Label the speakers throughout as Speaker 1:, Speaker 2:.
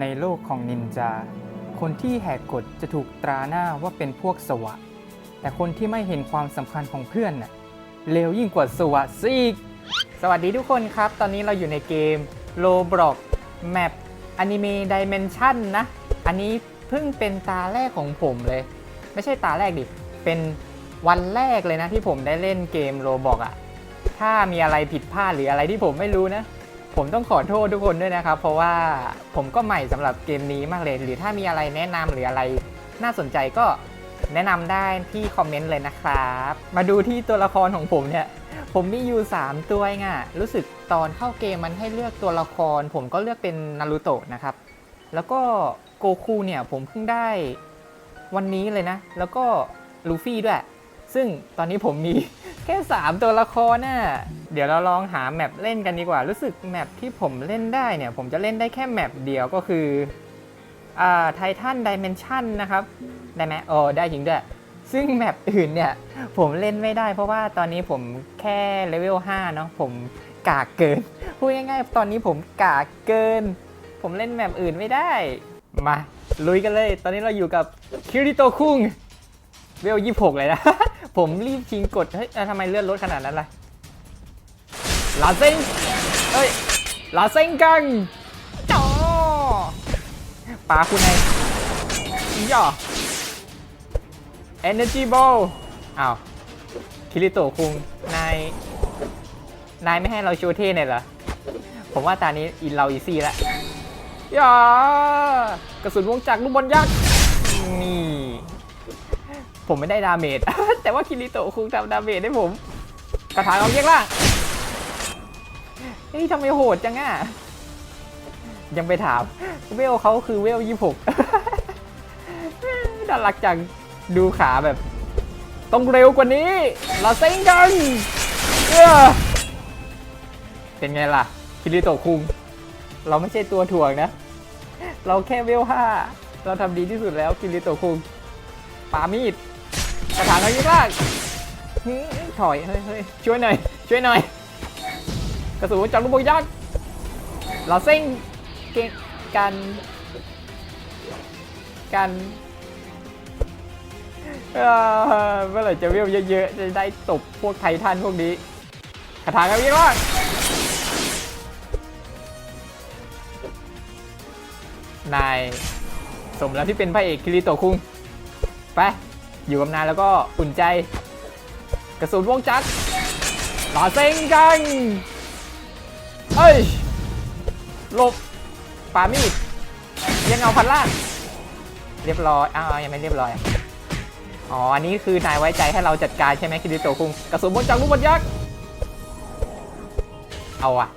Speaker 1: ในโลกของนินจา คนที่แหกกฎจะถูกตราหน้าว่าเป็นพวกสวะ แต่คนที่ไม่เห็นความสำคัญของเพื่อนน่ะเลวยิ่งกว่าสวะซีกสวัสดีทุกคนครับ ตอนนี้เราอยู่ในเกม Roblox Map Anime Dimension นะ อันนี้เพิ่งเป็นตาแรกของผมเลย ไม่ใช่ตาแรกดิ เป็นวันแรกเลยนะที่ผมได้เล่นเกม Roblox อะถ้ามีอะไรผิดพลาดหรืออะไรที่ผมไม่รู้นะ ผมต้องขอโทษทุกคนด้วยนะครับ เพราะว่าผมก็ใหม่สำหรับเกมนี้มากเลย หรือถ้ามีอะไรแนะนำหรืออะไรน่าสนใจก็แนะนำได้ที่คอมเมนต์เลยนะครับ มาดูที่ตัวละครของผมเนี่ย ผมมีอยู่ 3 ตัวเองอะรู้สึกตอนเข้าเกมมันให้เลือกตัวละคร ผมก็เลือกเป็นนารูโตะนะครับ แล้วก็โกคูเนี่ยผมเพิ่งได้วันนี้เลยนะ แล้วก็ลูฟี่ด้วย ซึ่งตอนนี้ผมมีแค่ 3 ตัวละครน่ะเดี๋ยวเราลองหาแมปเล่นกันดีกว่า รู้สึกแมปที่ผมเล่นได้เนี่ย ผมจะเล่นได้แค่แมปเดียวก็คืออ่าไททันดิเมนชันนะครับ ได้ไหมโอ้ได้จริงด้วย ซึ่งแมปอื่นเนี่ย ผมเล่นไม่ได้เพราะว่าตอนนี้ผมแค่เลเวล5เนาะผมกากเกิน พูดง่ายๆ ตอนนี้ผมกากเกิน ผมเล่นแมปอื่นไม่ได้ มา ลุยกันเลย ตอนนี้เราอยู่กับคิริโตคุง เวลยี่หกเลยนะ ผมรีบชิงกด เฮ้ยเอ้าทำไมเลื่อนรถขนาดนั้นล่ะลาเซ็งเอ้ยลาเซ็งกังจ่อปาคุณไงย่อ Energy Ball อ้าว คิริโตะคุง นาย นายไม่ให้เราโชว์เท่เนี่ยเหรอ ผมว่าตานี้อินเราอีซี่แล้วย่ากระสุนวงจักรลูกบอลยักษ์ นี่ ผมไม่ได้ดาเมจ แต่ว่าคิริโตะคุงทำดาเมจให้ผมกระถางเอาเรียกล่างเฮ้ยทำไมโหดจังอะ ยังไปถาม เวลเขาคือเวลยี่หกน่ารักจัง ดูขาแบบ ต้องเร็วกว่านี้ลาเซ็งกันเออเป็นไงล่ะ คิริโตะคุง เราไม่ใช่ตัวถ่วงนะ เราแค่เวลห้า เราทำดีที่สุดแล้ว คิริโตะคุงปามีด กระถางอะไรบ้างหือถอยเฮ้ยเฮ้ยช่วยหน่อยช่วยหน่อยกระสุนจากลูกบอลยักษ์เราเซ็งเก่งกันกันเมื่อไหร่จะเวลเยอะๆจะได้ตบพวกไททันพวกนี้กระถางอะไรบ้างนายสมแล้วที่เป็นพระเอกคิริโตคุงไป อยู่กับนายแล้วก็อุ่นใจ กระสุนวงจักรหล่อเซ็งกังเอ้ยหลบปามีดยังเอาพันล่าเรียบร้อยอ้าวยังไม่เรียบร้อยอ๋ออันนี้คือนายไว้ใจให้เราจัดการใช่ไหมคิริโตะคุงกระสุนวงจักรลูกบอลยักษ์เอาอะ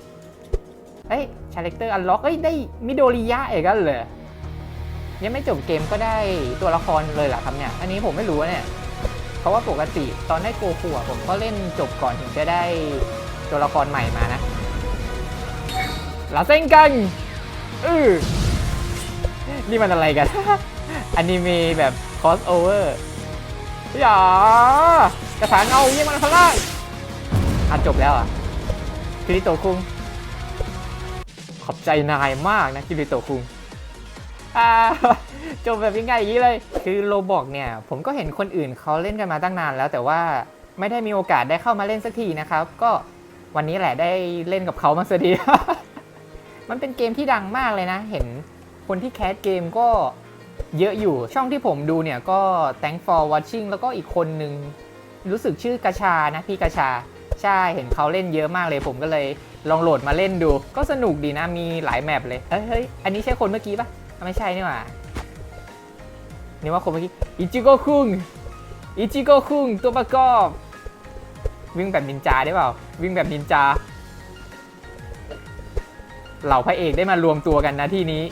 Speaker 1: เฮ้ยชาเลคเตอร์อันล็อกเอ้ยได้มิโดริยะเอกกันเลย ยังไม่จบเกมก็ได้ตัวละครเลยเหรอครับเนี่ย อันนี้ผมไม่รู้เนี่ย เพราะว่าปกติตอนได้โกคูอะผมก็เล่นจบก่อนถึงจะได้ตัวละครใหม่มานะลาเซงกังอือนี่มันอะไรกันอนิเมะแบบ crossover อย่ากระถางเงาเยี่ยมันพล่างอะจบแล้วอะคิริโตคุง ขอบใจนายมากนะคิริโตคุง จบแบบง่ายๆอย่างนี้เลย คือโลบอกเนี่ย ผมก็เห็นคนอื่นเขาเล่นกันมาตั้งนานแล้ว แต่ว่าไม่ได้มีโอกาสได้เข้ามาเล่นสักทีนะครับ ก็วันนี้แหละได้เล่นกับเขามาสักที มันเป็นเกมที่ดังมากเลยนะ เห็นคนที่แคสเกมก็เยอะอยู่ ช่องที่ผมดูเนี่ยก็ thank for watching แล้วก็อีกคนนึงรู้สึกชื่อกระชานะพี่กระชา ใช่เห็นเขาเล่นเยอะมากเลย ผมก็เลยลองโหลดมาเล่นดู ก็สนุกดีนะมีหลายแมปเลยเฮ้ยอันนี้ใช่คนเมื่อกี้ปะ ไม่ใช่นี่หว่านี่ว่าคนเมื่อกี้อิจิโกคุงอิจิโกคุงตัวประกอบ วิ่งแบบนินจาได้เปล่า วิ่งแบบนินจา เหล่าพระเอกได้มารวมตัวกันนะที่นี้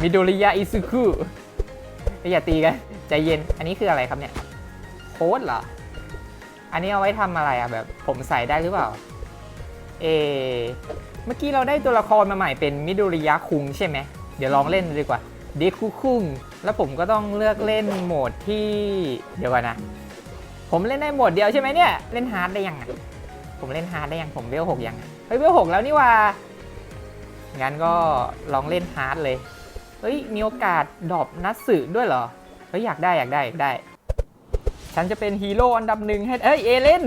Speaker 1: มิโดริยะอิซุคุอย่าตีกัน ใจเย็น อันนี้คืออะไรครับเนี่ย โค้ดเหรอ อันนี้เอาไว้ทำอะไรอะแบบ ผมใส่ได้หรือเปล่า เอ เมื่อกี้เราได้ตัวละครมาใหม่เป็นมิโดริยะคุงใช่ไหม เดี๋ยวลองเล่นดีกว่าเดคุคุงแล้วผมก็ต้องเลือกเล่นโหมดที่เดี๋ยวก่อนนะ ผมเล่นได้โหมดเดียวใช่ไหมเนี่ย เล่นฮาร์ดได้ยังผมเล่นฮาร์ดได้ยังผมเวลหกยังเฮ้ยเวลหกแล้วนี่ว่างั้นก็ลองเล่นฮาร์ดเลยเฮ้ยมีโอกาสดรอปนัดสึด้วยเหรอเฮ้ยอยากได้อยากได้อยากได้ ฉันจะเป็นฮีโร่อันดับหนึ่งให้เอ้ยเอเลน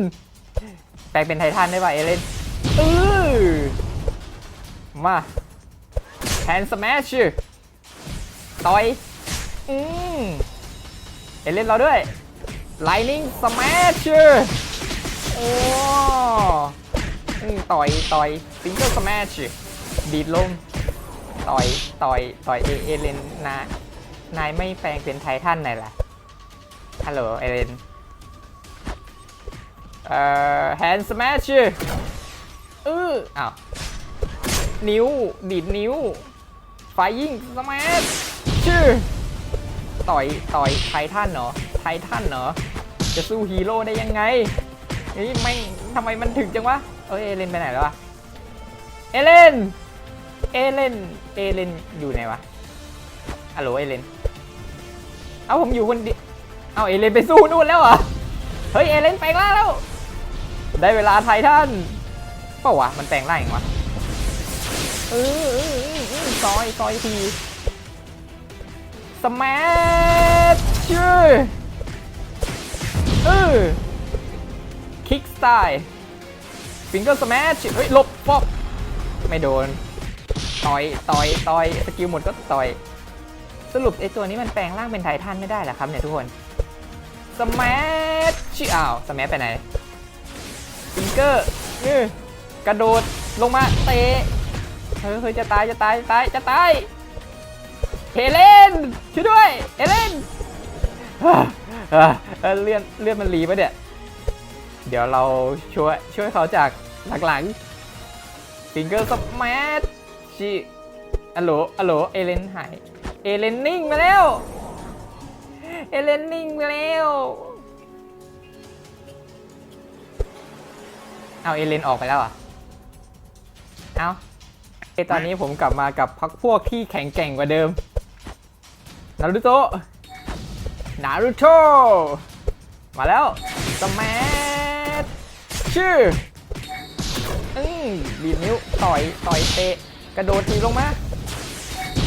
Speaker 1: แปลงเป็นไททันได้ป่ะเอเลนเออมา แฮนสแมชต่อย อืมเอเลนเราด้วย Lightning Smash โอ้อืมต่อยต่อย Finger Smash ดีดลมต่อยต่อยต่อยเอเอเลนนายนายไม่แปลงเป็นไททันไหนล่ะฮัลโหลเอเลนเอ่อ Hand Smash เอออ้าวนิ้ว ดีดนิ้ว Flying Smash ชื่อ ต่อย ต่อยไททันเหรอ ไททันเหรอ จะสู้ฮีโร่ได้ยังไงเฮ้ยไม่ทำไมมันถึงจังวะ เอ้ยเอเลนไปไหนแล้ววะ เอเลน เอเลน เอเลนอยู่ไหนวะฮัลโหลเอเลน เอาผมอยู่คนเดียวเอาเอเลนไปสู้นู่นแล้วเหรอ เฮ้ยเอเลนแปลงร่างแล้ว ได้เวลาไททันเปล่าวะ มันแปลงร่างยังวะ เออเออเออเออซอยซอยทีสมัชชื่อเออคิกสไตล์ฟิงเกอร์สมัชเฮ้ยหลบฟอกไม่โดน ต่อย ต่อย ต่อย สกิลหมดก็ต่อย สรุปไอตัวนี้มันแปลงร่างเป็นไททันไม่ได้เหรอครับเนี่ยทุกคน สมัชชื่ออ้าว สมัชไปไหน ฟิงเกอร์นี่กระโดดลงมาเตะ เฮ้ยจะตายจะตายจะตายจะตายเฮเลนช่วยด้วยเฮเลนเลื่อนเลื่อนมันหลีปะเนี่ยเดี๋ยวเราช่วยช่วยเขาจากหลังๆฟิงเกอร์สมัชชิอัลโหลอัลโหลเอเลนหายเอเลนนิ่งไปแล้วเอเลนนิ่งไปแล้วเอาเอเลนออกไปแล้วอะเอา ตอนนี้ผมกลับมากับพักพวกที่แข็งแกร่งกว่าเดิม นารูโตะ นารูโตะ มาแล้ว สมัชชื่ออืมดีดนิ้ว ต่อย ต่อยเตะ กระโดดทีลงมา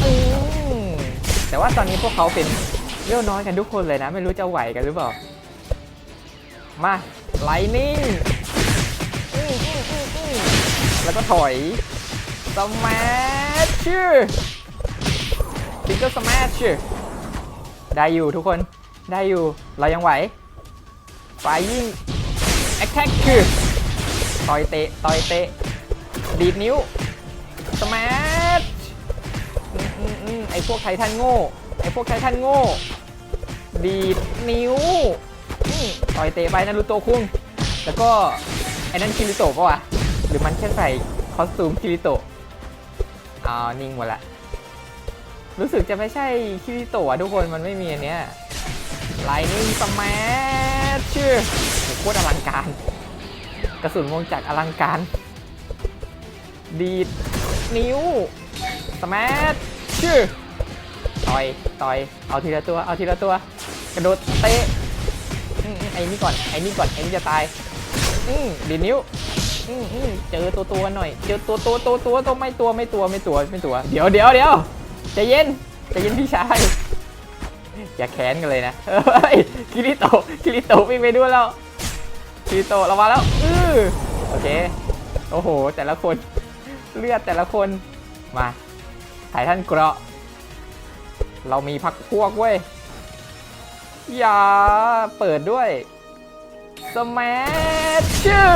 Speaker 1: อืมแต่ว่าตอนนี้พวกเขาเป็นเลี้ยวน้อยกันทุกคนเลยนะ ไม่รู้จะไหวกันหรือเปล่า มาไลนิ่งแล้วก็ถอย สมัชชื่อฟิงเกอร์สมัชชื่อได้อยู่ทุกคนได้อยู่เรายังไหวไฟยิ่งแอคแท็กคือต่อยเตะต่อยเตะดีดนิ้วสมัชอืมอืมอืมไอพวกไททันโง่ไอพวกไททันโง่ดีดนิ้วต่อยเตะไปนารูโตคุงแล้วก็ไอ้นั่นคิริโตะปะวะหรือมันแค่ใส่คอสตูมคิริโตะ อ้าวนิ่งหมดละ รู้สึกจะไม่ใช่คิริโตะทุกคนมันไม่มีอันเนี้ยไลนิ่งสมัชชื่อโคตรอลังการ กระสุนวงจักรอลังการ ดีด นิ้วสมัชชื่อต่อยต่อยเอาทีละตัวเอาทีละตัว กระโดดเตะไอ้นี่ก่อนไอ้นี่ก่อนไอ้นี่จะตายอืมดีดนิ้ว เจอตัวตัวหน่อย เจอตัวตัวตัวตัวตัวไม่ตัวไม่ตัวไม่ตัวไม่ตัว เดี๋ยวเดี๋ยวเดี๋ยวใจเย็นใจเย็นพี่ชาย อย่าแค้นกันเลยนะเฮ้ยคิริโตคิริโตวิ่งไปด้วยแล้วคิริโตเรามาแล้วอือโอเค โอ้โห แต่ละคนเลือดแต่ละคน มาถ่ายท่านเกราะ เรามีพักพวกเว้ย อย่าเปิดด้วย สมัชชื่อ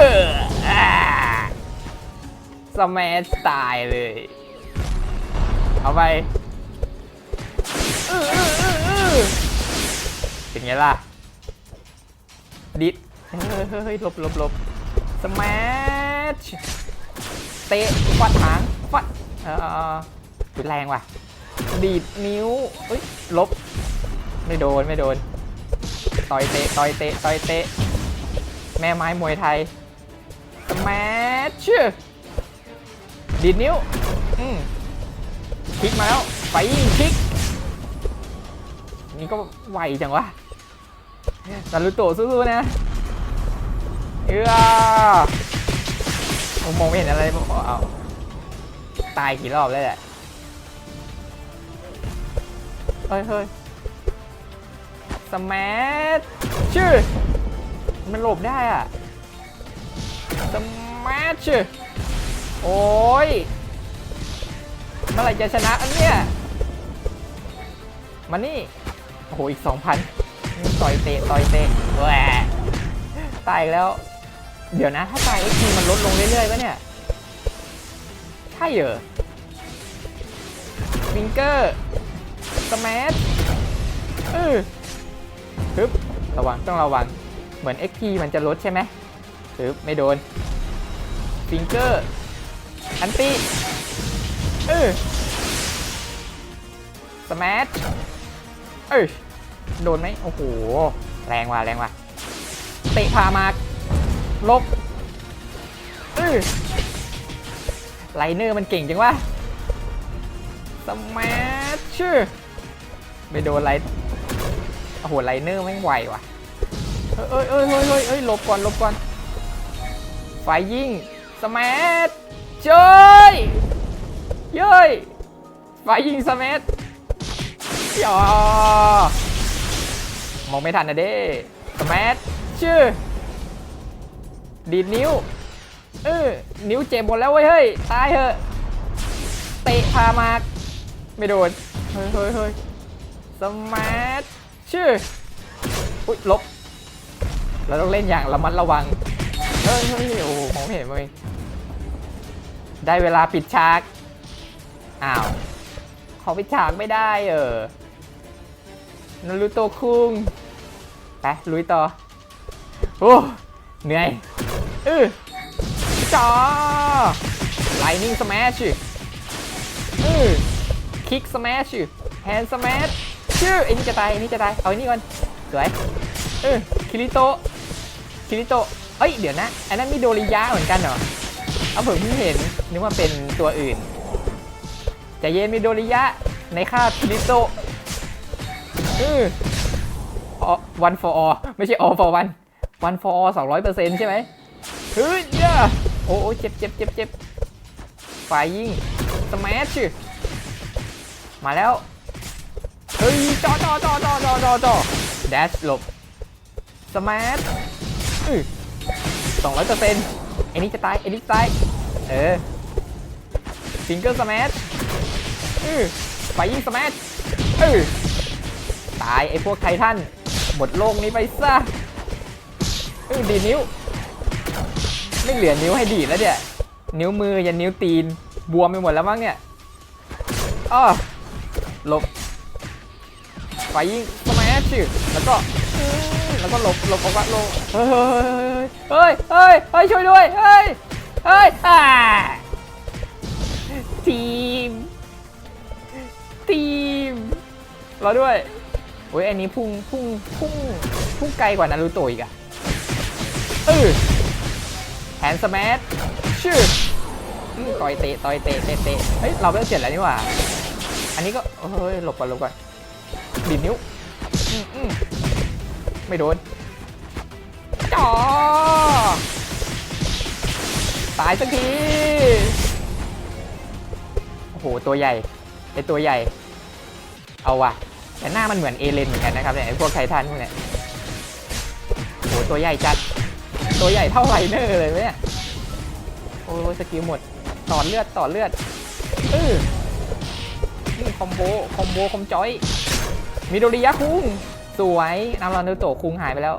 Speaker 1: สมัชตายเลย เอาไปอื้ออื้ออื้ออื้อเป็นไงล่ะ ดิดเฮ้ยเฮ้ยเฮ้ยหลบลบลบสมัชเตะฟัดหางฟัดเออเป็นแรงว่ะ ดีดนิ้วเอ้ยลบ ไม่โดน ไม่โดน ต่อยเตะ ต่อยเตะ ต่อยเตะ แม่ไม้มวยไทยสมัชชื่อดีดนิ้ว อืมคลิกมาแล้ว ไปยิงคลิก นี่ก็ไวจังวะนารุโตะสู้ๆนะ เออมองไม่เห็นอะไรบอเอาตายกี่รอบแล้วแหละเฮ้ยเฮ้ยสมัชชื่อ มันหลบได้อะสมัชชื่อโอ้ยเมื่อไรจะชนะอันเนี้ยมานี่ โอ้โห อีก2,000นี่ต่อยเตะ ต่อยเตะแหวตายแล้ว เดี๋ยวนะ ถ้าตาย XP มันลดลงเรื่อยๆปะเนี่ย ใช่เหรอฟิงเกอร์สมัชเออฮึบระวัง ต้องระวัง เหมือน XP มันจะลดใช่ไหมฮึบไม่โดนฟิงเกอร์อันตี้เออสมัชเออโดนไหมโอ้โห แรงว่ะแรงว่ะเตะพามาลบเออไลเนอร์มันเก่งจังวะสมัชชื่อไม่โดนไลโอ้โหไลเนอร์ไม่ไหวว่ะ เอ้ยเอ้ยเอ้ยเอ้ยเอ้ยหลบก่อนหลบก่อนไฟยิงสมัชเจ้ยเย้ยไฟยิงสมัชยอมองไม่ทันนะเด้สมัชชื่อดีดนิ้วเออนิ้วเจ็บหมดแล้วเว้ยเฮ้ยตายเถอะเตะพามากไม่โดนเฮ้ยเฮ้ยเฮ้ยสมาร์ทชื่ออุ้ยลบ เราต้องเล่นอย่างระมัดระวังเฮ้ยเฮ้ยโอ้โหมองเห็นเลยได้เวลาปิดฉาก อ้าว ขอปิดฉากไม่ได้เออนารูโตคุงไปลุยต่อ โอ้ เหนื่อยเออจ้าไลนิ่งสแมชเออคิกสแมชแฮนสแมชชื่อไอ้นี่จะตายไอ้นี่จะตาย เอาไอ้นี่ก่อน สวยเออคิริโตะคิริโตะเอ้ย เดี๋ยวนะ อันนั้นมีโดริยะเหมือนกันเหรอ เอาผมเพิ่งเห็น นึกว่าเป็นตัวอื่นใจะเย็นมีโดริยะ ในคาบคิริโตะเออ one for all ไม่ใช่ all for one one for all 200%ใช่ไหมเฮ้ยเย่าโอ้โอ้เจ็บเจ็บเจ็บเจ็บฝ่ายยิงสมัชมาแล้ว เฮ้ยจอจอจอจอจอจอจอ dash หลบสมัช สองร้อยเปอร์เซ็นต์ไอ้นี่จะตายไอ้นี่จะตายเออฟิงเกอร์สมัชอือฝ่ายิงสมัชอือตายไอ้พวกไททันหมดโลกนี้ไปซะเออดีนิ้ว ไม่เหลือนิ้วให้ดีแล้วเนี่ยนิ้วมือยันนิ้วตีนบวมไปหมดแล้วมั้งเนี่ยอ้อหลบไฟยิงสมัยชื่อแล้วก็ แล้วก็หลบหลบออกมาลงเฮ้ยเฮ้ยเฮ้ยเฮ้ยช่วยด้วยเฮ้ยเฮ้ยอ่าทีม ทีมรอด้วยโอ้ยอันนี้พุ่งพุ่งพุ่งพุ่งไกลกว่านารูโตะอีกอะเออแฮนด์สมัชชื่อต่อยเตะต่อยเตะเตะเตะเฮ้ยเราเริ่มเสร็จแล้วนี่หว่า อันนี้ก็เฮ้ยหลบก่อนหลบก่อนดีดนิ้ว ไม่โดนจ่อตายสักที โอ้โห ตัวใหญ่ไอตัวใหญ่ เอาว่ะ แต่หน้ามันเหมือนเอเลนเหมือนกันนะครับเนี่ยไอพวกไททันพวกเนี้ยโอ้โห ตัวใหญ่จัด ตัวใหญ่เท่าไรเนอร์เลยเนี่ยโอ้ยสกิลหมด ต่อเลือดต่อเลือดเออนี่คอมโบ คอมโบ คอมจอย มิโดริยะคุง สวยนารูโตะคุงหายไปแล้ว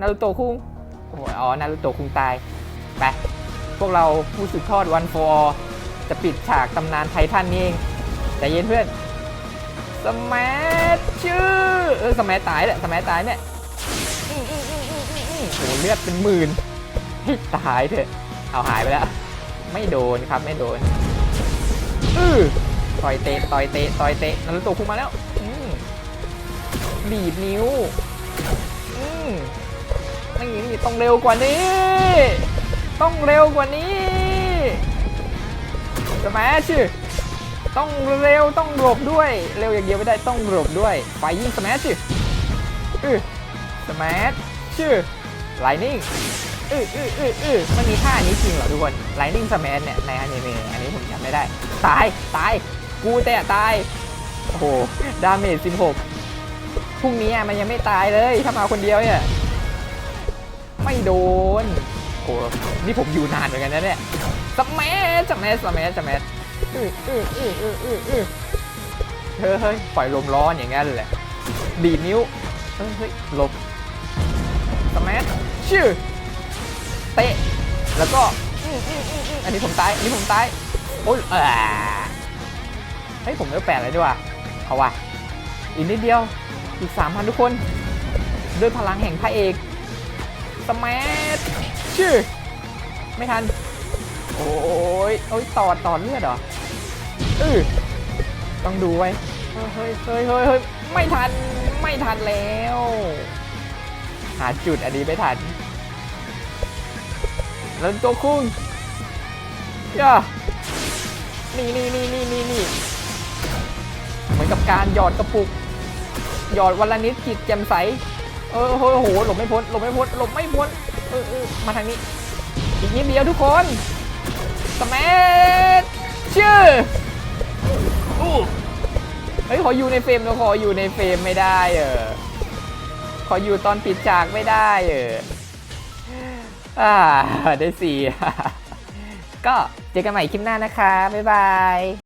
Speaker 1: นารูโตะคุงโอ้โหอ๋อนารูโตะคุงตายไปพวกเราผู้สืบทอดวันฟอร์จะปิดฉากตำนานไททันนี่เองใจเย็นเพื่อนสมัชชื่อเออสมัยตายแหละสมัยตายเนี่ยโอ้โหเลือดเป็นหมื่นให้ตายเถอะเอาหายไปแล้ว ไม่โดนครับไม่โดนอือต่อยเตะต่อยเตะต่อยเตะนารูโตะคุงมาแล้ว อืมดีดนิ้วอืมไม่นี่ต้องเร็วกว่านี้ ต้องเร็วกว่านี้สมัชต้องเร็วต้องหลบด้วย เร็วอย่างเดียวไม่ได้ต้องหลบด้วยไฟยิงสมัชอือสมัชชื่อไลนิ่งอืออืออืออือมันมีท่านี้จริงเหรอทุกคน Lightning Smash เนี่ยในอนิเมะอันนี้ผมจำไม่ได้ ตายตายกูแต่ตายโอ้โหดาเมจ16 พรุ่งนี้มันยังไม่ตายเลยถ้ามาคนเดียวเนี่ยไม่โดนโอ้นี่ผมอยู่นานเหมือนกันนะเนี่ยสมัสสมัสสมัสสมัสอืออืออืออืออืออือเฮ้ยเฮ้ยปล่อยลมร้อนอย่างงั้นแหละดีนิ้วเฮ้ยลบสมัสชื่อเตะแล้วก็อันนี้ผมตายอันนี้ผมตายโอ้ยอ่าเฮ้ยผมเลือกแปดเลยดีกว่าเอาว่ะอีกนิดเดียว อีกสามพันทุกคน ด้วยพลังแห่งพระเอก สมัสชื่อ ไม่ทัน โอ้ยโอ้ยตอดตอดเลือดเหรอเออต้องดูไว้ เฮ้ยเฮ้ยเฮ้ยเฮ้ยไม่ทัน ไม่ทันแล้ว หาจุดอันนี้ไม่ทัน แล้วตัวคุ้งย่านี่นี่นี่นี่นี่นี่เหมือนกับการหยอดกระปุก หยอดวันละนิดจิตแจ่มใสเออโอ้โหหลบไม่พ้นหลบไม่พ้นหลบไม่พ้นเออเออมาทางนี้อีกนิดเดียวทุกคนสมัชชื่ออู้เฮ้ยขออยู่ในเฟรมแล้วขออยู่ในเฟรมไม่ได้เออขออยู่ตอนปิดฉากไม่ได้เอออ่าได้สี่ก็เจอกันใหม่คลิปหน้านะคะ บ๊ายบาย